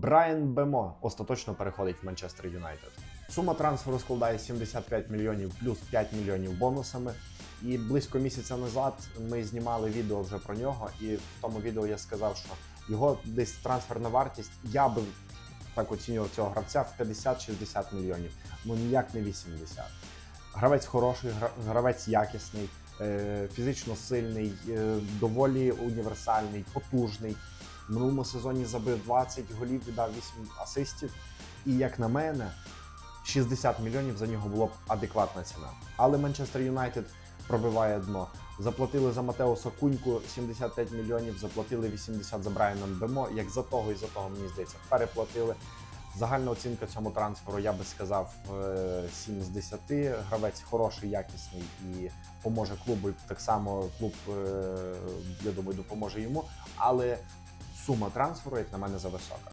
Брайан Бемо остаточно переходить в Манчестер Юнайтед. Сума трансферу складає 75 мільйонів плюс 5 мільйонів бонусами. І близько місяця назад ми знімали відео вже про нього, і в тому відео я сказав, що його десь трансферна вартість я би так оцінював цього гравця в 50-60 мільйонів. Ну ніяк не 80. Гравець хороший, гравець якісний, е, фізично сильний, е, доволі універсальний, потужний. В минулому сезоні забив 20 голів, віддав 8 асистів. І як на мене, 60 мільйонів за нього було б адекватна ціна. Але Манчестер Юнайтед пробиває дно. Заплатили за Матеуса Куньку 75 мільйонів, заплатили 80 за Брайаном Бемо. Як за того і за того, мені здається, переплатили. Загальна оцінка цьому трансферу, я би сказав, е, 7 з 10. Гравець хороший, якісний і поможе клубу. Так само клуб, е, я думаю, допоможе йому. Але сума трансферу, як на мене, зависока.